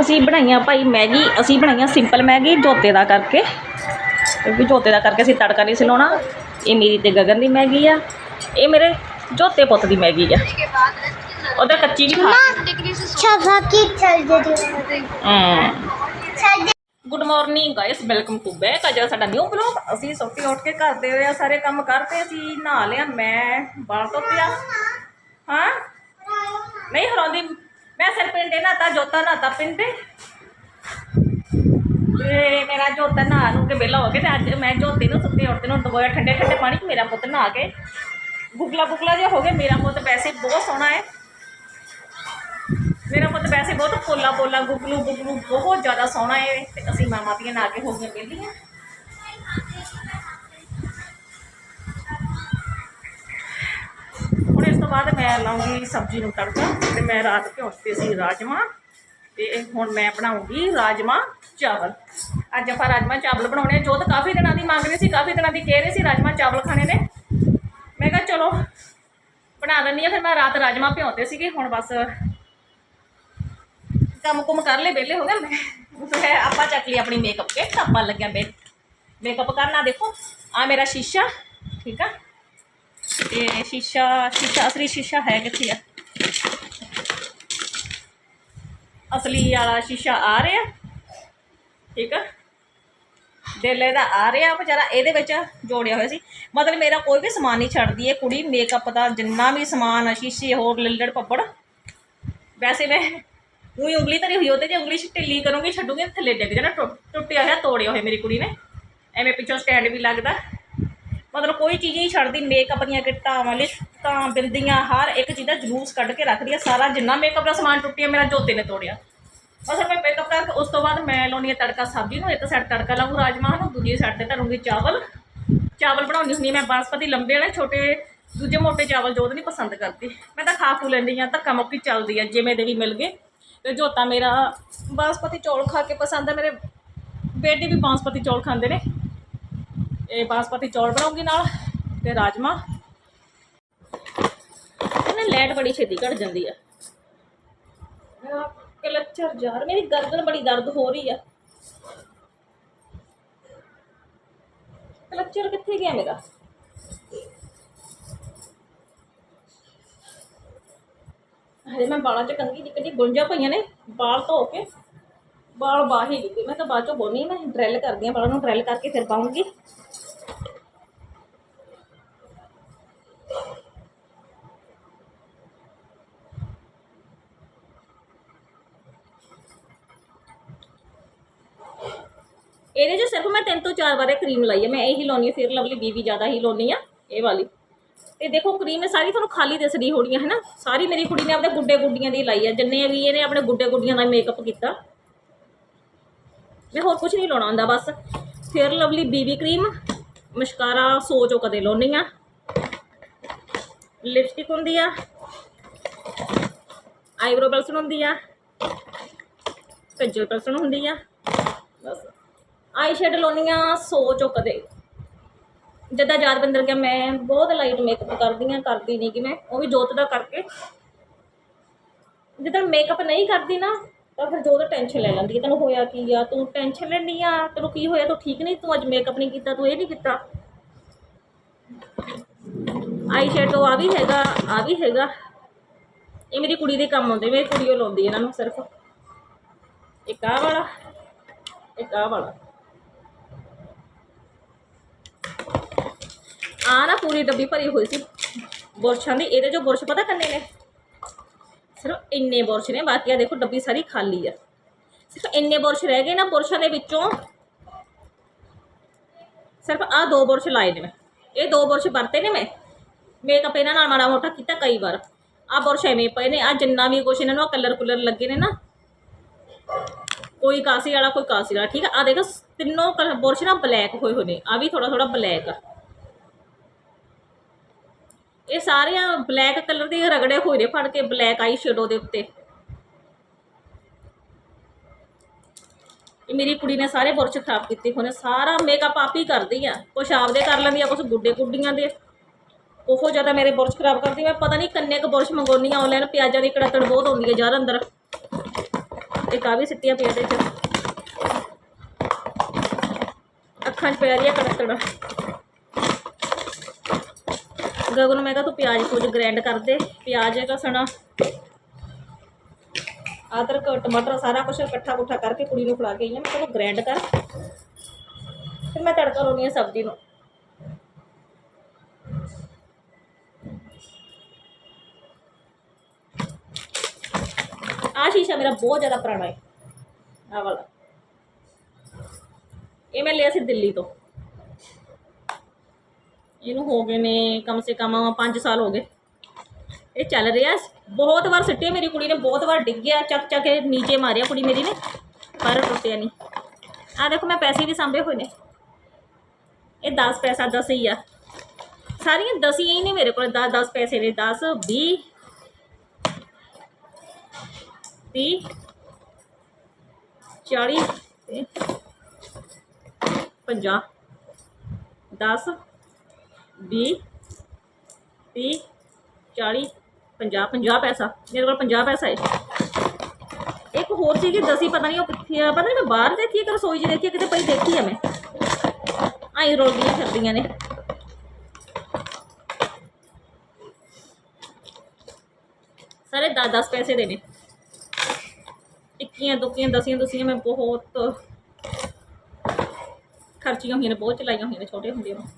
ਅਸੀਂ ਬਣਾਈਆਂ ਭਾਈ ਮੈਗੀ, ਅਸੀਂ ਬਣਾਈਆਂ ਸਿੰਪਲ ਮੈਗੀ ਜੋਤੇ ਦਾ ਕਰਕੇ। ਕਿਉਂਕਿ ਜੋਤੇ ਦਾ ਕਰਕੇ ਅਸੀਂ ਤੜਕਾ ਨਹੀਂ ਸਿਲਾਉਣਾ। ਇਹ ਮੇਰੀ ਤੇ ਗਗਨ ਦੀ ਮੈਗੀ ਆ। ਇਹ ਮੇਰੇ ਜੋਤੇ ਪੁੱਤ ਦੀ ਮੈਗੀ ਆ। ਉਹਦਾ ਕੱਚੀ ਵੀ ਖਾ ਛਾਕੀ ਚੱਲ ਜੇ ਹੂੰ। Good morning guys welcome to back ਅੱਜ ਸਾਡਾ ਨਿਊ ਬਲੌਗ ਅਸੀਂ ਸੋਫੀ ਉੱਠ ਕੇ ਕਰਦੇ ਹੋਏ ਆ, ਸਾਰੇ ਕੰਮ ਕਰਦੇ ਅਸੀਂ ਨਹਾ ਲਿਆ, ਮੈਂ ਬਾਲ ਧੋਤੇ ਆ। ਹਾਂ? ਨਹੀਂ, ਹਰਾਉਂਦੀ ਮੈਂ ਸਿਰ ਪਿੰਡੇ ਨਹਾਤਾ ਜੋਤਾ ਨਹਾਤਾ ਪਿੰਡੇ ਤੇ ਮੇਰਾ ਜੋਤਾ ਨਹਾ ਨੂੰ ਕੇ ਵਿਹਲਾ ਹੋ ਕੇ ਤੇ ਅੱਜ ਮੈਂ ਜੋਤੇ ਨੂੰ ਸੁੱਤੇ ਉੱਠਦੇ ਨੂੰ ਦਵਾਇਆ ਠੰਡੇ ਠੰਡੇ ਪਾਣੀ 'ਚ ਮੇਰਾ ਪੁੱਤ ਨਹਾ ਕੇ ਗੁਗਲਾ ਗੁਗਲਾ ਜਿਹਾ ਹੋ ਗਿਆ ਮੇਰਾ ਪੁੱਤ ਵੈਸੇ ਬਹੁਤ ਸੋਹਣਾ ਹੈ ਮੇਰਾ ਪੁੱਤ ਵੈਸੇ ਬਹੁਤ ਪੋਲਾ ਪੋਲਾ ਗੁਗਲੂ ਗੁਗਲੂ ਬਹੁਤ ਜ਼ਿਆਦਾ ਸੋਹਣਾ ਹੈ ਤੇ ਅਸੀਂ ਮਾਮਾ ਦੀਆਂ ਨਾ ਕੇ ਬਾਅਦ ਮੈਂ ਲਾਉਂਗੀ ਸਬਜ਼ੀ ਨੂੰ ਤੜਕਾ ਤੇ ਮੈਂ ਰਾਤ ਭਿਉਂਤੇ ਸੀ ਰਾਜਮਾ ਤੇ ਹੁਣ ਮੈਂ ਬਣਾਉਂਗੀ ਰਾਜਮਾ ਚਾਵਲ। ਅੱਜ ਆਪਾਂ ਰਾਜਮਾ ਚਾਵਲ ਬਣਾਉਣੇ ਆ। ਜੋਤ ਕਾਫੀ ਦਿਨਾਂ ਦੀ ਮੰਗ ਰਹੀ ਸੀ, ਕਾਫੀ ਦਿਨਾਂ ਦੀ ਕਹਿ ਰਹੀ ਸੀ ਰਾਜਮਾ ਚਾਵਲ ਖਾਣੇ ਨੇ। ਮੈਂ ਕਿਹਾ ਚਲੋ, ਬਣਾ ਦਿੰਦੀ ਆ ਫਿਰ ਮੈਂ ਰਾਤ ਰਾਜਮਾ ਭਿਉਂਤੇ ਸੀਗੇ, ਹੁਣ ਬਸ ਕੰਮ ਕੁਮ ਕਰ ਲੈ ਵਿਹਲੇ ਹੋ ਗਏ। ਮੈਂ ਫਿਰ ਆਪਾਂ ਚੱਕ ਲਈ ਆਪਣੀ ਮੇਕਅਪ ਕਿੱਟ ਆਪਾਂ ਲੱਗਿਆ ਮੇਕਅਪ ਕਰਨਾ ਦੇਖੋ। ਆ ਮੇਰਾ ਸ਼ੀਸ਼ਾ, ਠੀਕ ਆ? ਇਹ ਸ਼ੀਸ਼ਾ ਸ਼ੀਸ਼ਾ, ਅਸਲੀ ਸ਼ੀਸ਼ਾ ਹੈ ਕਿੱਥੇ ਆ। ਅਸਲੀ ਵਾਲਾ ਸ਼ੀਸ਼ਾ ਆ ਰਿਹਾ, ਠੀਕ ਆ? ਡੇਲੇ ਦਾ ਆ ਰਿਹਾ, ਵਿਚਾਰਾ ਇਹਦੇ ਵਿੱਚ ਜੋੜਿਆ ਹੋਇਆ ਸੀ। ਮਤਲਬ ਮੇਰਾ ਕੋਈ ਵੀ ਸਮਾਨ ਨਹੀਂ ਛੱਡਦੀ, ਇਹ ਕੁੜੀ ਮੇਕਅਪ ਦਾ ਜਿੰਨਾ ਵੀ ਸਮਾਨ ਆ, ਸ਼ੀਸ਼ੇ, ਹੋਰ ਲੱਲੜ ਪੱਪੜ। ਵੈਸੇ ਮੈਂ ਉਹੀ ਉਂਗਲੀ ਧਰੀ ਹੋਈ ਉਹਦੇ ਜੇ ਉਂਗਲੀ ਢਿੱਲੀ ਕਰੂੰਗੀ, ਛੱਡੂਗੇ ਥੱਲੇ ਡਿੱਗ ਜਾਣਾ ਟੁੱਟਿਆ ਹੋਇਆ, ਤੋੜਿਆ ਹੋਇਆ ਮੇਰੀ ਕੁੜੀ ਨੇ। ਐਵੇਂ ਪਿੱਛੋਂ ਸਟੈਂਡ ਵੀ ਲੱਗਦਾ। ਮਤਲਬ ਕੋਈ ਚੀਜ਼ ਨਹੀਂ ਛੱਡਦੀ ਮੇਕਅਪ ਦੀਆਂ ਕਿੱਟਾਂ ਵਾਲੇ ਤਾਂ ਬਿੰਦੀਆਂ, ਹਰ ਇੱਕ ਚੀਜ਼ ਦਾ ਜਲੂਸ ਕੱਢ ਕੇ ਰੱਖਦੀ ਆ, ਸਾਰਾ ਜਿੰਨਾ ਮੇਕਅਪ ਦਾ ਸਮਾਨ ਟੁੱਟਿਆ, ਮੇਰਾ ਜੋਤੇ ਨੇ ਤੋੜਿਆ। ਬਸ ਫਿਰ ਮੈਂ ਮੇਕਅਪ ਕਰਕੇ ਉਸ ਤੋਂ ਬਾਅਦ ਮੈਂ ਲਾਉਣੀ ਆ ਤੜਕਾ ਸਬਜ਼ੀ ਨੂੰ, ਇੱਕ ਸਾਈਡ ਤੜਕਾ ਲਾਉਂ ਰਾਜਮਾਹ ਨੂੰ, ਦੂਜੀ ਸਾਈਡ ਤੇ ਧਰੂੰਗੀ ਚਾਵਲ। ਚਾਵਲ ਬਣਾਉਣੀ ਹੁੰਦੀ ਮੈਂ, ਬਾਸਪਤੀ ਲੰਬੇ ਵਾਲੇ ਛੋਟੇ, ਦੂਜੇ ਮੋਟੇ ਚਾਵਲ ਜੋਤ ਨਹੀਂ ਪਸੰਦ ਕਰਦੀ। ਮੈਂ ਤਾਂ ਖਾ ਖੂ ਲੈਂਦੀ ਆ ਧੱਕਾ ਮੁੱਕੀ ਚੱਲਦੀ ਆ, ਜਿਵੇਂ ਦੇ ਵੀ ਮਿਲ ਗਏ। ਤੇ ਜੋਤਾ ਮੇਰਾ ਬਾਸਪਤੀ ਚੌਲ ਖਾ ਕੇ ਪਸੰਦ ਹੈ ਮੇਰੇ ਬੇਟੇ ਵੀ ਬਾਸਪਤੀ ਚੌਲ ਖਾਂਦੇ ਨੇ। ਇਹ ਬਾਸਪਤੀ ਚੌਲ ਬਣਾਉਂਗੀ ਨਾਲ ਤੇ ਰਾਜਮਾ। ਇਹਨੇ ਲੈਟ ਬੜੀ ਛੇਤੀ ਘਟ ਜਾਂਦੀ ਆ। ਕਲਚਰ ਯਾਰ, ਮੇਰੀ ਗਰਦਨ ਬੜੀ ਦਰਦ ਹੋ ਰਹੀ ਆ। ਕਲਚਰ ਕਿੱਥੇ ਗਿਆ ਮੇਰਾ? ਹਜੇ ਮੈਂ ਬਾਲਾਂ 'ਚ ਕੰਗੀ ਨਿੱਕੀ ਗੁੰਝਾ ਪਈਆਂ ਨੇ ਬਾਲ ਧੋ ਕੇ। ਬਾਲ ਬਾਹੀ ਗਏ ਮੈਂ ਤਾਂ ਬਾਅਦ ਚੋਂ ਬੋਨੀ, ਮੈਂ ਡਰੈਲ ਕਰਦੀ ਆ ਬਾਲਾਂ ਨੂੰ ਡਰੈਲ ਕਰਕੇ ਫਿਰ ਪਾਉਂਗੀ। ਇਹਦੇ 'ਚ ਸਿਰਫ ਮੈਂ ਤਿੰਨ ਤੋਂ ਚਾਰ ਵਾਰੇ ਕਰੀਮ ਲਾਈ ਹੈ ਮੈਂ ਇਹੀ ਲਾਉਣੀ ਹੈ ਫੇਅਰ ਲਵਲੀ ਬੀਬੀ ਜ਼ਿਆਦਾ ਹੀ ਲਾਉਣੀ ਆ, ਇਹ ਵਾਲੀ। ਤੇ ਦੇਖੋ ਕਰੀਮ ਇਹ ਸਾਰੀ ਤੁਹਾਨੂੰ ਖਾਲੀ ਦਿਸਦੀ ਹੋਣੀ ਹੈ ਨਾ ਸਾਰੀ ਮੇਰੀ ਕੁੜੀ ਨੇ ਆਪਣੇ ਗੁੱਡੇ ਗੁੱਡੀਆਂ ਦੀ ਲਾਈ ਆ। ਜਿੰਨੇ ਵੀ ਇਹਨੇ ਆਪਣੇ ਗੁੱਡੇ ਗੁੱਡੀਆਂ ਦਾ ਮੇਕਅਪ ਕੀਤਾ। ਮੈਂ ਹੋਰ ਕੁਝ ਨਹੀਂ ਲਾਉਣਾ ਹੁੰਦਾ, ਬਸ। ਫੇਅਰ ਲਵਲੀ ਬੀਬੀ ਕਰੀਮ ਮਸ਼ਕਾਰਾ ਸੋਚੋ ਕਦੇ ਲਾਉਣੀ ਆ। ਲਿਪਸਟਿਕ ਹੁੰਦੀ ਆ। ਆਈਬ੍ਰੋ ਪਲਸਨ ਹੁੰਦੀ ਆ। ਕੰਜਲ ਪਲਸਨ ਹੁੰਦੀ ਆ। ਬਸ। ਆਈ ਸ਼ੇਡ ਲਾਉਣੀ ਆ ਸੋਚੋ ਕਦੇ ਜਿੱਦਾਂ ਯਾਦ ਬੰਦਰ ਗਿਆ ਮੈਂ ਬਹੁਤ ਲਾਈਟ ਮੇਕਅਪ ਕਰਦੀ ਆ ਕਰਦੀ ਨਹੀਂ ਕਿ ਮੈਂ, ਉਹ ਵੀ ਜੋਤ ਦਾ ਕਰਕੇ। ਜਿੱਦਾਂ ਮੇਕਅਪ ਨਹੀਂ ਕਰਦੀ ਨਾ, ਤਾਂ ਫਿਰ ਜੋਤ ਟੈਨਸ਼ਨ ਲੈ ਲੈਂਦੀ ਹੈ, ਤੈਨੂੰ ਹੋਇਆ ਕੀ ਆ, ਤੂੰ ਟੈਨਸ਼ਨ ਲੈਣੀ ਆ, ਤੈਨੂੰ ਕੀ ਹੋਇਆ, ਤੂੰ ਠੀਕ ਨਹੀਂ, ਤੂੰ ਅੱਜ ਮੇਕਅਪ ਨਹੀਂ ਕੀਤਾ, ਤੂੰ ਇਹ ਨਹੀਂ ਕੀਤਾ। ਆਈ ਸ਼ੈਡੋ ਆ ਵੀ ਹੈਗਾ, ਆ ਵੀ ਹੈਗਾ। ਇਹ ਮੇਰੀ ਕੁੜੀ ਦੇ ਕੰਮ ਆਉਂਦੇ ਮੇਰੀ ਕੁੜੀ ਉਹ ਲਾਉਂਦੀ ਇਹਨਾਂ ਨੂੰ ਸਿਰਫ। ਇੱਕ ਆਹ ਵਾਲਾ, ਇੱਕ ਆਹ ਵਾਲਾ। ਆ ਨਾ ਪੂਰੀ ਡੱਬੀ ਭਰੀ ਹੋਈ ਸੀ ਬੁਰਸ਼ਾਂ ਦੀ, ਇਹਦੇ ਜੋ ਬੁਰਸ਼ ਪਤਾ ਕੰਨੇ ਨੇ? ਸਿਰਫ ਇੰਨੇ ਬੁਰਸ਼ ਨੇ, ਬਾਕੀ ਆ ਦੇਖੋ ਡੱਬੀ ਸਾਰੀ ਖਾਲੀ ਆ। ਸਿਰਫ ਇੰਨੇ ਬੁਰਸ਼ ਰਹਿ ਗਏ ਨਾ ਬੁਰਸ਼ਾਂ ਦੇ ਵਿੱਚੋਂ। ਸਿਰਫ ਆ ਦੋ ਬੁਰਸ਼ ਲਾਏ ਨੇ ਮੈਂ। ਇਹ ਦੋ ਬੁਰਸ਼ ਵਰਤੇ ਨੇ ਮੈਂ। ਮੇਕਅਪ ਇਹਨਾਂ ਨਾਲ ਮਾੜਾ ਮੋਟਾ ਕੀਤਾ ਕਈ ਵਾਰ। ਆ ਬੁਰਸ਼ ਐਵੇਂ ਪਏ ਨੇ ਆ ਜਿੰਨਾ ਵੀ ਕੁਛ ਇਹਨਾਂ ਨੂੰ ਕਲਰ ਕੁਲਰ ਲੱਗੇ ਨੇ ਨਾ। ਕੋਈ ਕਾਸੀ ਵਾਲਾ, ਕੋਈ ਕਾਸੀ ਵਾਲਾ। ਠੀਕ ਆ ਆ ਦੇਖੋ ਤਿੰਨੋਂ ਕਲਰ ਬੁਰਸ਼ ਨਾ ਬਲੈਕ ਹੋਏ ਹੋਏ ਨੇ ਆ ਵੀ ਥੋੜਾ ਥੋੜਾ ਬਲੈਕ ਆ। ਇਹ ਸਾਰੀਆਂ ਬਲੈਕ ਕਲਰ ਦੇ ਰਗੜੇ ਹੋਏ ਨੇ ਫੜ ਕੇ ਬਲੈਕ ਆਈ ਸ਼ੇਡੋ ਦੇ ਉੱਤੇ। ਇਹ ਮੇਰੀ ਕੁੜੀ ਨੇ ਸਾਰੇ ਬੁਰਸ਼ ਖਰਾਬ ਕੀਤੇ ਹੋਣੇ, ਸਾਰਾ ਮੇਕਅਪ ਆਪ ਹੀ ਕਰਦੀ ਆ। ਕੁਛ ਆਪਦੇ ਕਰ ਲੈਂਦੀ ਆ, ਕੁਛ ਗੁੱਡੇ ਗੁੱਡੀਆਂ ਦੇ। ਬਹੁਤ ਜ਼ਿਆਦਾ ਮੇਰੇ ਬੁਰਸ਼ ਖਰਾਬ ਕਰਦੀ ਮੈਂ ਪਤਾ ਨਹੀਂ ਕੰਨੇ ਕ ਬੁਰਸ਼ ਮੰਗਾਉਣੀ ਆ ਆਨਲਾਈਨ ਪਿਆਜ਼ਾਂ ਦੀ ਕੜਤੜ ਬਹੁਤ ਆਉਂਦੀ ਹੈ ਯਾਰ ਅੰਦਰ। ਇੱਕ ਆ ਵੀ ਸਿੱਟੀਆਂ ਪਈਆਂ ਇਹਦੇ 'ਚ। ਅੱਖਾਂ 'ਚ ਪੈ ਰਹੀ ਆ ਕੜਤੜ। ਗਗਨ ਨੂੰ ਮੈਂ ਕਿਹਾ ਤੂੰ ਪਿਆਜ਼ ਕੁਝ ਗ੍ਰਾਈਂਡ ਕਰ ਦੇ, ਪਿਆਜ਼ ਘਸਣਾ ਅਦਰਕ ਟਮਾਟਰ ਸਾਰਾ ਕੁਝ ਇਕੱਠਾ ਕੁੱਠਾ ਕਰਕੇ ਕੁੜੀ ਨੂੰ ਫੜਾ ਕੇ ਆਈ ਹਾਂ, ਮੈਂ ਕਿਹਾ ਤੂੰ ਗ੍ਰਾਈਂਡ ਕਰ। ਫਿਰ ਮੈਂ ਤੜਕਾ ਲਾਉਣੀ ਆ ਸਬਜ਼ੀ ਨੂੰ। ਆ ਸ਼ੀਸ਼ਾ ਮੇਰਾ ਬਹੁਤ ਜ਼ਿਆਦਾ ਪੁਰਾਣਾ ਹੈ। ਆ ਵਾਲਾ। ਇਹ ਮੈਂ ਲਿਆ ਸੀ ਦਿੱਲੀ ਤੋਂ। ਇਹਨੂੰ ਹੋ ਗਏ ਨੇ ਕਮ ਸੇ ਕਮ 5 ਸਾਲ ਹੋ ਗਏ। ਇਹ ਚੱਲ ਰਿਹਾ। ਬਹੁਤ ਵਾਰ ਸਿੱਟੇ ਮੇਰੀ ਕੁੜੀ ਨੇ, ਬਹੁਤ ਵਾਰ ਡਿੱਗਿਆ ਚੱਕ ਚੱਕ ਕੇ ਨੀਚੇ ਮਾਰਿਆ ਕੁੜੀ ਮੇਰੀ ਨੇ, ਪਰ ਟੁੱਟਿਆ ਨਹੀਂ। ਆ ਦੇਖੋ, ਮੈਂ ਪੈਸੇ ਵੀ ਸਾਂਭੇ ਹੋਏ ਨੇ। ਇਹ 10 ਪੈਸਾ 10 ਹੀ ਆ। ਸਾਰੀਆਂ 10 ਹੀ ਨੇ ਮੇਰੇ ਕੋਲ 10 10 ਪੈਸੇ ਨੇ 10 20 30 40 ਤੇ 50 10 20 30 40 50 50 ਪੈਸਾ। ਮੇਰੇ ਕੋਲ 50 ਪੈਸਾ ਹੈ ਇੱਕ ਹੋਰ ਚੀਜ਼ ਦਸੀ, ਪਤਾ ਨਹੀਂ ਉਹ ਕਿੱਥੇ ਆ, ਪਤਾ ਨਹੀਂ ਮੈਂ ਬਾਹਰ ਦੇਖੀ ਹੈ ਕਿ ਰਸੋਈ 'ਚ ਦੇਖੀ ਹੈ ਕਿਤੇ ਪਈ ਦੇਖੀ ਹੈ ਮੈਂ। ਆਈ ਰੋਲਦੀਆਂ ਫਿਰਦੀਆਂ ਨੇ। ਸਾਰੇ 10 10 ਪੈਸੇ ਦੇ ਨੇ ਇੱਕੀਆਂ ਦੁੱਕੀਆਂ ਦਸੀਆਂ ਦਸੀਆਂ, ਮੈਂ ਬਹੁਤ ਖਰਚੀਆਂ ਹੋਈਆਂ ਨੇ, ਬਹੁਤ ਚਲਾਈਆਂ ਹੋਈਆਂ ਨੇ ਛੋਟੇ ਹੁੰਦੇ ਨੂੰ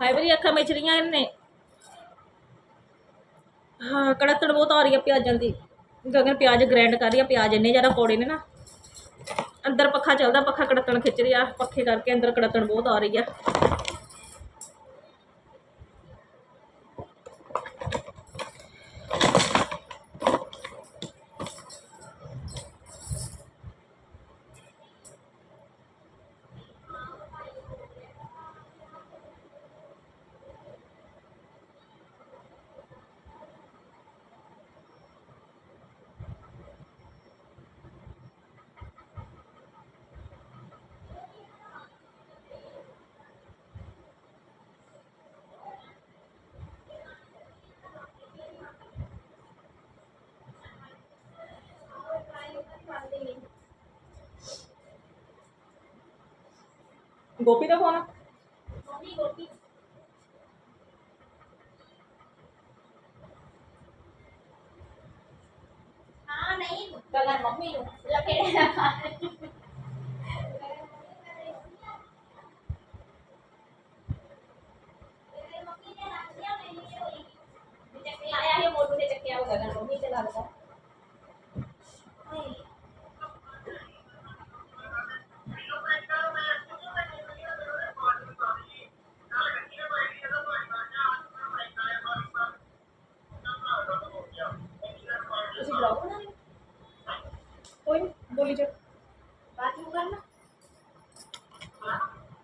ਹਾਏ ਬਰੀ ਅੱਖਾਂ ਵਿੱਚ ਰਹੀਆਂ ਇਹਨੇ। ਹਾਂ ਕੜਤੜ ਬਹੁਤ ਆ ਰਹੀ ਆ ਪਿਆਜ਼ਾਂ ਦੀ। ਗਗਨ ਪਿਆਜ਼ ਗ੍ਰਾਈਂਡ ਕਰ ਰਹੀ ਆ, ਪਿਆਜ਼ ਇੰਨੇ ਜ਼ਿਆਦਾ ਕੌੜੇ ਨੇ ਨਾ। ਅੰਦਰ ਪੱਖਾ ਚੱਲਦਾ, ਪੱਖਾ ਕੜਤਣ ਖਿੱਚ ਰਿਹਾ, ਪੱਖੇ ਕਰਕੇ ਅੰਦਰ ਕੜਤਣ ਬਹੁਤ ਆ ਰਹੀ ਆ। ਗੋਪੀ ਦਾ ਫੋਨ ਹਾਂ ਨਹੀਂ ਗਗਨ ਮੰਮੀ ਨੂੰ ਲਕੇ ਆਇਆ ਹੈ ਮੋਟੂ ਨੇ ਚੱਕਿਆ ਉਹ ਗਗਨ ਮੰਮੀ ਤੇ ਲੱਗਦਾ ਤੁਸੀਂ ਬਲੌਗ ਬਣਾ ਰਹੇ ਹੋ ਕੋਈ ਨੀ, ਬੋਲੀ ਜਾ ਬਾਤ ਨੂੰ ਕਰਨਾ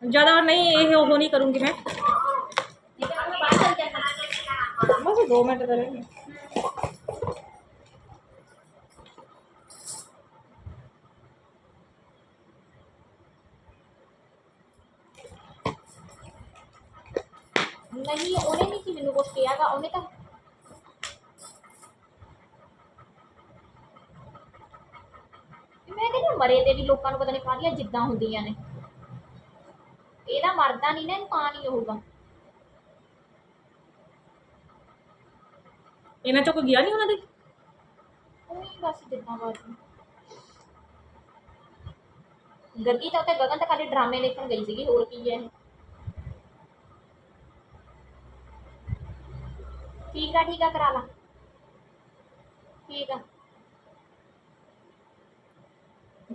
ਜ਼ਿਆਦਾ ਨਹੀਂ ਇਹ ਉਹ ਨਹੀਂ ਕਰੂੰਗੀ ਮੈਂ ਠੀਕ ਹੈ ਮੈਂ ਬਾਹਰ ਚਲ ਜਾਣਾ ਬਸ 2 ਮਿੰਟ ਕਰਾਂਗੇ ਨਹੀਂ ਉਹਨੇ ਨਹੀਂ ਕਿ ਮੈਨੂੰ ਕੁਝ ਕਿਹਾਗਾ ਉਹਨੇ ਤਾਂ ਮੈਂ ਕਹਿੰਦੀ ਮਰੇ ਤੇ ਵੀ ਲੋਕਾਂ ਨੂੰ ਪਤਾ ਨਹੀਂ ਕਾਹਦੀਆਂ ਜਿੱਦਾਂ ਹੁੰਦੀਆਂ ਨੇ। ਇਹਦਾ ਮਰਦਾ ਨਹੀਂ ਨਾ ਇਹਨੂੰ ਤਾਂ ਨਹੀਂ ਹੋਊਗਾ। ਇਹਨਾਂ ਚੋਂ ਕੋਈ ਗਿਆ ਨਹੀਂ ਉਹਨਾਂ ਦੇ? ਉਹੀ ਬਸ ਜਿੱਦਾਂ ਬਾਤ ਗੱਗੀ ਤਾਂ ਉੱਤੇ ਗਗਨ ਤਾਂ ਖਾਲੀ ਡਰਾਮੇ ਦੇਖਣ ਗਈ ਸੀਗੀ ਹੋਰ ਕੀ ਹੈ ਇਹ। ਠੀਕ ਆ ਠੀਕ ਆ ਕਰਾ ਲਾ। ਠੀਕ ਆ।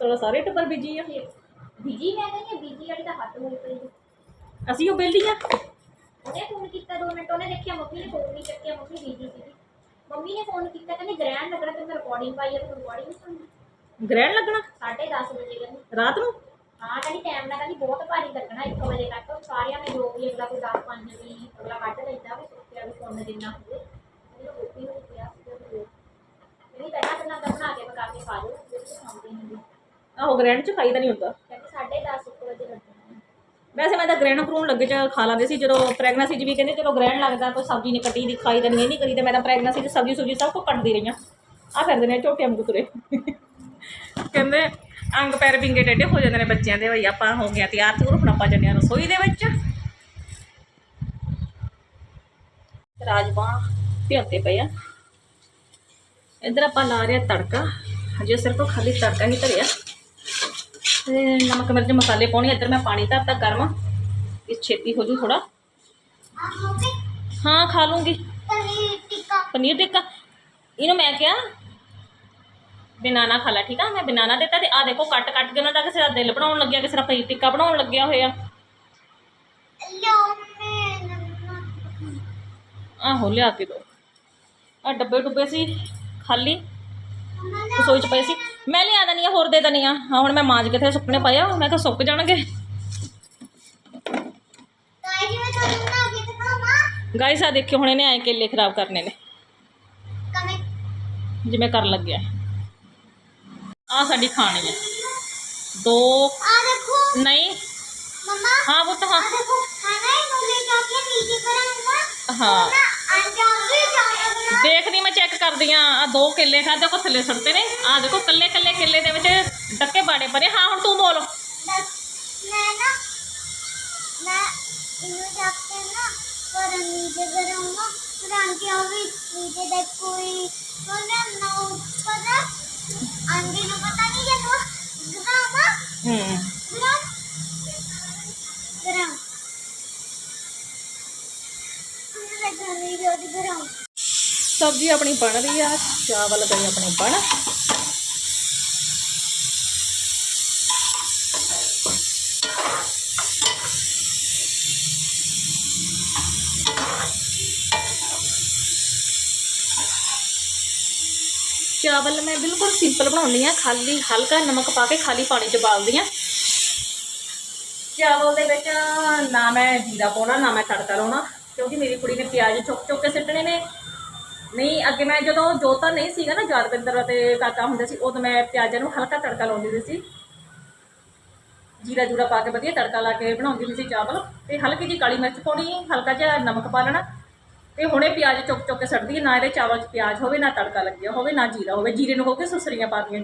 ਸਾਡਾ ਸਾਰੇ ਟੱਬਰ ਬਿਜ਼ੀ ਆ। ਬੀਜੀ ਮੈਂ ਕਹਿੰਦੀ ਹਾਂ, ਬੀਜੀ ਵਾਲੀ ਤਾਂ ਹੱਦ ਹੋਈ ਪਈ ਹੈ। ਅਸੀਂ ਉਹ ਬੇਲੀ ਆ। ਉਹਨੇ ਫੋਨ ਕੀਤਾ 2 ਮਿੰਟ ਉਹਨੇ ਦੇਖਿਆ ਮੰਮੀ ਨੇ ਫੋਨ ਨਹੀਂ ਚੱਕਿਆ ਮੰਮੀ ਬੀਜੀ ਸੀ ਮੰਮੀ ਨੇ ਫੋਨ ਕੀਤਾ ਕਹਿੰਦੇ ਗ੍ਰੈਂਡ ਲੱਗਣਾ ਤੇ ਮੈਂ ਰਿਕਾਰਡਿੰਗ ਪਾਈ ਹੈ ਤੇ ਰਿਕਾਰਡਿੰਗ ਸੁਣਨੀ ਗ੍ਰਹਿਣ ਲੱਗਣਾ? 10:30 ਵਜੇ ਕਹਿੰਦੀ। ਰਾਤ ਨੂੰ? ਹਾਂ ਕਹਿੰਦੀ ਟਾਈਮ ਨਾਲ ਕਹਿੰਦੀ ਬਹੁਤ ਭਾਰੀ ਲੱਗਣਾ 1 ਵਜੇ ਤੱਕ। ਸਾਰਿਆਂ ਨੇ ਜੋ ਵੀ ਅਗਲਾ ਕੋਈ 10 5 ਵੀ ਅਗਲਾ ਕੱਢ ਲੈਂਦਾ ਵੀ ਸੋਚਿਆ ਵੀ ਫੋਨ ਜਿੰਨਾ ਹੋਵੇ। ਉਹਨੇ ਰੋਟੀ ਨੂੰ ਕਿਹਾ ਸੀ ਕਹਿੰਦੀ ਪਹਿਲਾਂ ਪਹਿਲਾਂ ਤਾਂ ਬਣਾ ਕੇ ਪਕਾ ਕੇ ਖਾ ਲਓ ਜੇ ਤੁਸੀਂ ਖਾਂਦੇ ਨਹੀਂ ਗੇ। ਆਹੋ ਗ੍ਰਹਿਣ ਚ ਖਾਈਦਾ ਨਹੀਂ ਹੁੰਦਾ। ਕਹਿੰਦੀ 10:30 1 ਵਜੇ ਲੱਗਣਾ ਵੈਸੇ ਮੈਂ ਤਾਂ ਗ੍ਰਹਿਣ ਭਰੂਣ ਲੱਗੇ ਚ ਖਾ ਲਾਂਦੇ ਸੀ ਜਦੋਂ ਪ੍ਰੈਗਨੈਂਸੀ 'ਚ ਵੀ ਕਹਿੰਦੇ ਚਲੋ ਗ੍ਰਹਿਣ ਲੱਗਦਾ ਕੋਈ ਸਬਜ਼ੀ ਨਹੀਂ ਕੱਟੀ ਦੀ ਖਾਈ ਤਾਂ ਨਹੀਂ ਨਹੀਂ ਕਰੀ ਤੇ ਮੈਂ ਤਾਂ ਪ੍ਰੈਗਨੈਂਸੀ 'ਚ ਸਬਜ਼ੀ ਸੁਬਜ਼ੀ ਸਭ ਕੁਝ ਕੱਟਦੀ ਰਹੀਆਂ। ਆ ਫਿਰਦੇ ਨੇ ਝੋਟੇ ਵਾਂਗੂ ਤੁਰੇ। ਕਹਿੰਦੇ ਅੰਗ ਪੈਰ ਵਿੰਗੇ ਟੇਢੇ ਹੋ ਜਾਂਦੇ ਨੇ ਬੱਚਿਆਂ ਦੇ ਬਈ ਆਪਾਂ ਹੋ ਗਿਆ ਤਿਆਰ ਤੂਰ ਹੁਣ ਆਪਾਂ ਜੰਨੇ ਰਸੋਈ ਦੇ ਵਿੱਚ। ਰਾਜਮਾ ਭਿਉਂਤੇ ਪਏ ਆ। ਇੱਧਰ ਆਪਾਂ ਲਾ ਰਹੇ ਆ ਤੜਕਾ। ਹਜੇ ਸਿਰਫ ਖਾਲੀ ਤੜਕਾ ਹੀ ਧਰਿਆ। ਨਮਕ ਮਿਰਚ ਮਸਾਲੇ ਪਾਉਣੇ ਇੱਧਰ ਮੈਂ ਪਾਣੀ ਧਰਤਾ ਗਰਮ। ਇਹ ਛੇਤੀ ਹੋ ਜੂ ਥੋੜਾ ਹਾਂ, ਖਾ ਲੂੰਗੀ। ਪਨੀਰ ਟਿੱਕਾ। ਇਹਨੂੰ ਮੈਂ ਕਿਹਾ, ਬਨਾਨਾ ਖਾ ਲੈ, ਠੀਕ ਆ? ਮੈਂ ਬਨਾਨਾ ਦਿੱਤਾ ਤੇ ਆ ਦੇਖੋ, ਕੱਟ ਕੱਟ ਕੇ ਉਹਨਾਂ ਦਾ ਕਿਸੇ ਦਾ ਦਿਲ ਬਣਾਉਣ ਲੱਗਿਆ, ਕਿਸੇ ਦਾ ਪਨੀਰ ਟਿੱਕਾ ਬਣਾਉਣ ਲੱਗਿਆ ਹੋਇਆ। ਆਹੋ, ਲਿਆ ਕੇ ਦੋ। ਆ ਡੱਬੇ ਡੁੱਬੇ ਸੀ, ਖਾਲੀ। ਰਸੋਈ ਚ ਪਏ ਸੀ। मैं लिया देनी होर दे देनी हाँ हूँ मैं माज के थे सुपने पाया मैं सुक जा गाय सा देखे हूँ इन्हें आए केले खराब करने ने जिम्मे कर लग गया आड़ी खानी है दो नहीं हाँ वो हाँ हाँ देख दी मैं चेक कर दी दो केले खाते को थले सुटते ने आ देखो कले कले केले के डके बाड़े भरे हाँ हम तू बोलो ग्राम ग्राम ग्राम ग्राम ग्राम ग्राम ग्राम ग्राम ग्राम ग्राम ग्राम ग्राम ग्राम ग्राम ग्राम ग्राम ਸਬਜ਼ੀ ਆਪਣੀ ਬਣ ਰਹੀ ਆ ਚਾਵਲ ਗਏ ਆਪਣੇ ਬਣ। ਚਾਵਲ ਮੈਂ ਬਿਲਕੁਲ ਸਿੰਪਲ ਬਣਾਉਂਦੀ ਆ, ਖਾਲੀ ਹਲਕਾ ਨਮਕ ਪਾ ਕੇ ਖਾਲੀ ਪਾਣੀ 'ਚ ਬਾਲਦੀ ਆ। ਚਾਵਲ ਦੇ ਵਿੱਚ ਨਾ ਮੈਂ ਜੀਰਾ ਪਾਉਣਾ, ਨਾ ਮੈਂ ਤੜਕਾ ਲਾਉਣਾ, ਕਿਉਂਕਿ ਮੇਰੀ ਕੁੜੀ ਨੇ ਪਿਆਜ਼ ਚੁੱਕ ਚੁੱਕ ਕੇ ਸਿੱਟਣੇ ਨੇ। ਨਹੀਂ, ਅੱਗੇ ਮੈਂ ਜਦੋਂ ਜੋਤਾ ਨਹੀਂ ਸੀਗਾ ਨਾ ਯਾਦਵਿੰਦਰ ਅਤੇ ਕਾਕਾ ਹੁੰਦੇ ਸੀ, ਉਦੋਂ ਮੈਂ ਪਿਆਜ਼ਾਂ ਨੂੰ ਹਲਕਾ ਤੜਕਾ ਲਾਉਂਦੀ ਹੁੰਦੀ ਸੀ। ਜੀਰਾ ਜੂਰਾ ਪਾ ਕੇ ਵਧੀਆ ਤੜਕਾ ਲਾ ਕੇ ਬਣਾਉਂਦੀ ਹੁੰਦੀ ਸੀ ਚਾਵਲ। ਤੇ ਹਲਕੀ ਜਿਹੀ ਕਾਲੀ ਮਿਰਚ ਪਾਉਣੀ, ਹਲਕਾ ਜਿਹਾ ਨਮਕ ਪਾ ਲੈਣਾ। ਤੇ ਹੁਣੇ ਪਿਆਜ਼ ਚੁੱਕ ਚੁੱਕ ਕੇ ਸੜਦੀ ਹੈ, ਨਾ ਇਹਦੇ ਚਾਵਲ 'ਚ ਪਿਆਜ਼ ਹੋਵੇ, ਨਾ ਤੜਕਾ ਲੱਗਿਆ ਹੋਵੇ, ਨਾ ਜੀਰਾ ਹੋਵੇ। ਜੀਰੇ ਨੂੰ ਹੋ ਕੇ ਸੁਸਰੀਆਂ ਪਾਦੀਆਂ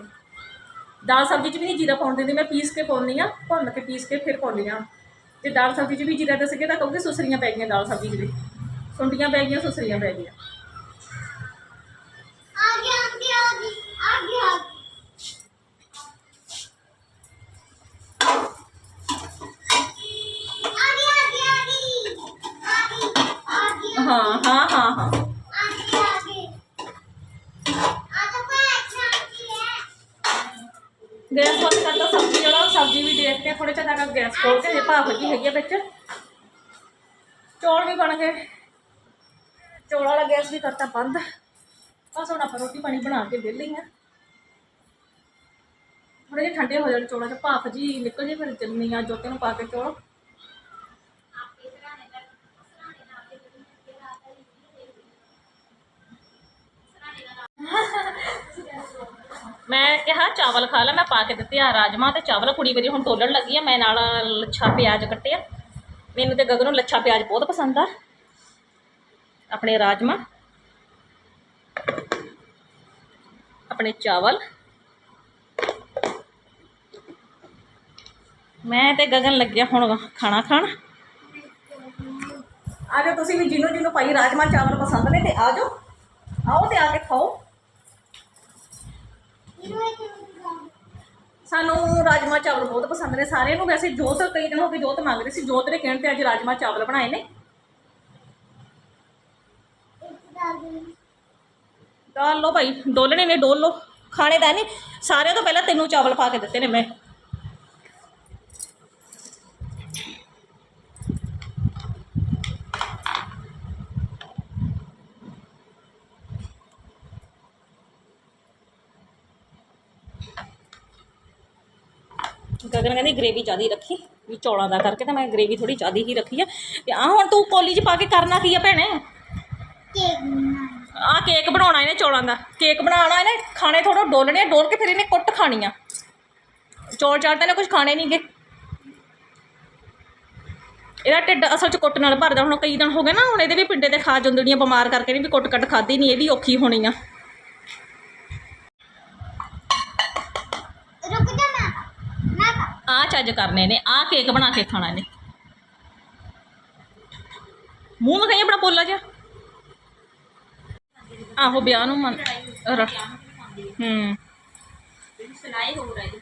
ਦਾਲ ਸਬਜ਼ੀ 'ਚ ਵੀ ਨਹੀਂ ਜੀਰਾ ਪਾਉਣ ਦਿੰਦੀ, ਮੈਂ ਪੀਸ ਕੇ ਪਾਉਂਦੀ ਆ ਭੁੰਨ ਕੇ ਪੀਸ ਕੇ ਫਿਰ ਪਾਉਂਦੀ ਆ ਤੇ ਦਾਲ ਸਬਜ਼ੀ 'ਚ ਵੀ ਜੀਰਾ ਦੱਸ ਤਾਂ ਕਹੋਗੇ ਸੁਸਰੀਆਂ ਪੈ ਗਈਆਂ ਦਾਲ ਸਬਜ਼ੀ 'ਚ ਵੀ। ਸੁੰਡੀਆਂ ਪੈ ਗਈਆਂ, ਸੁਸਰੀਆਂ ਪੈ ਗਈਆਂ। हाँ हाँ हाँ हाँ गैस ऑन कर दो सब्जी जलाओ सब्जी भी देखते हैं थोड़े चेर तक गैस खोल के भाफ जी हैगी ਵਿੱਚ ਚੌਲ ਵੀ ਬਣ ਗਏ ਚੌਲ ਵਾਲਾ ਗੈਸ ਵੀ ਕਰਤਾ ਬੰਦ ਬਸ ਹੁਣ ਆਪਾਂ ਰੋਟੀ ਪਾਣੀ ਬਣਾ ਕੇ ਵਿਹਲੇ ਹਾਂ ਥੋੜੇ ਜਿਹੇ ਠੰਡੇ ਹੋ ਜਾਣ, ਚੌਲਾਂ 'ਚ ਭਾਫ ਜੀ ਨਿਕਲ ਜੇ ਫਿਰ ਜੰਨੀ ਆ ਜੋਤੇ ਨੂੰ ਪਾ ਕੇ ਚੌਲ। ਮੈਂ ਕਿਹਾ ਚਾਵਲ ਖਾ ਲੈ, ਮੈਂ ਪਾ ਕੇ ਦਿੱਤੇ ਆ ਰਾਜਮਾ ਤੇ ਚਾਵਲ। ਕੁੜੀ ਮੇਰੀ ਹੁਣ ਤੋਲਣ ਲੱਗੀ ਆ, ਮੈਂ ਨਾਲ ਲੱਛਾ ਪਿਆਜ਼ ਕੱਟਿਆ ਮੈਨੂੰ ਤੇ ਗਗਨ ਨੂੰ ਲੱਛਾ ਪਿਆਜ਼ ਬਹੁਤ ਪਸੰਦ ਆ। ਆਪਣੇ ਰਾਜਮਾ। ਆਪਣੇ ਚਾਵਲ। ਮੈਂ ਤੇ ਗਗਨ ਲੱਗਿਆ ਹੁਣ ਖਾਣਾ ਖਾਣ। ਆ ਤੁਸੀਂ ਵੀ ਜਿਹਨੂੰ ਜਿਹਨੂੰ ਪਾਈ ਰਾਜਮਾ ਚਾਵਲ ਪਸੰਦ ਨੇ ਤੇ ਆ ਜਾਓ। ਆਓ ਤੇ ਆ ਕੇ ਖਾਓ। ਸਾਨੂੰ ਰਾਜਮਾ ਚਾਵਲ ਬਹੁਤ ਪਸੰਦ ਨੇ, ਸਾਰਿਆਂ ਨੂੰ ਵੈਸੇ ਜੋਤ ਕਈ ਦਿਨ ਹੋ ਗਏ ਜੋਤ ਮੰਗਦੇ ਸੀ। ਜੋਤ ਨੇ ਕਹਿਣ ਤੇ ਅੱਜ ਰਾਜਮਾ ਚਾਵਲ ਬਣਾਏ ਨੇ। ਡਾਲ ਲਓ ਭਾਈ ਡੋਲਣੇ ਨੇ ਡੋਲ ਲਓ ਖਾਣੇ ਦਾ ਨਹੀਂ ਸਾਰਿਆਂ ਤੋਂ ਪਹਿਲਾਂ ਤੈਨੂੰ ਚਾਵਲ ਪਾ ਕੇ ਦਿੱਤੇ ਨੇ ਮੈਂ ਗਗਨ ਕਹਿੰਦੀ ਗ੍ਰੇਵੀ ਜ਼ਿਆਦੀ ਰੱਖੀ ਵੀ ਚੌਲਾਂ ਦਾ ਕਰਕੇ ਤਾਂ ਮੈਂ ਗ੍ਰੇਵੀ ਥੋੜੀ ਜ਼ਿਆਦੀ ਹੀ ਰੱਖੀ ਆ ਤੇ ਆ ਹੁਣ ਤੂੰ ਕੋਲੀ 'ਚ ਪਾ ਕੇ ਕਰਨਾ ਕੀ ਆ ਭੈਣੇ ਕੇਕ ਬਣਾਉਣਾ ਆ ਕੇਕ ਬਣਾਉਣਾ ਇਹਨੇ ਚੌਲਾਂ ਦਾ। ਕੇਕ ਬਣਾਉਣਾ ਇਹਨੇ ਖਾਣੇ ਥੋੜਾ ਡੋਲਣੇ ਆ, ਡੋਲ ਕੇ ਫਿਰ ਇਹਨੇ ਕੁੱਟ ਖਾਣੀ ਆ। ਚੌਲ ਚਾਲ ਤਾਂ ਇਹਨੇ ਕੁਝ ਖਾਣੇ ਨਹੀਂਗੇ ਇਹਦਾ ਢਿੱਡ ਅਸਲ 'ਚ ਕੁੱਟ ਨਾਲ ਭਰਦਾ ਹੁਣ ਕਈ ਦਿਨ ਹੋ ਗਏ ਨਾ ਹੁਣ ਇਹਦੇ ਵੀ ਪਿੰਡੇ ਤੇ ਖਾ ਜੰਦੜੀਆਂ ਬਿਮਾਰ ਕਰਕੇ ਨੇ ਵੀ ਕੁੱਟ ਕੱਟ ਖਾਦੀ ਨਹੀਂ ਇਹ ਵੀ ਔਖੀ ਹੋਣੀ ਆ। ਰੁਕ ਜਾ ਮੈਂ ਮੈਂ ਆ ਚੱਜ ਕਰਨੇ ਨੇ ਆ ਕੇਕ ਬਣਾ ਕੇ ਖਾਣਾ ਇਹਨੇ। ਮੂੰਹ ਵਿਖਾਈ ਆਪਣਾ ਪੋਲਾ ਜਿਹਾ। ਆਹੋ ਵਿਆਹ ਨੂੰ ਮਨ ਰ- ਹੂੰ। ਸਲਾਈ ਹੋ ਰਹੀ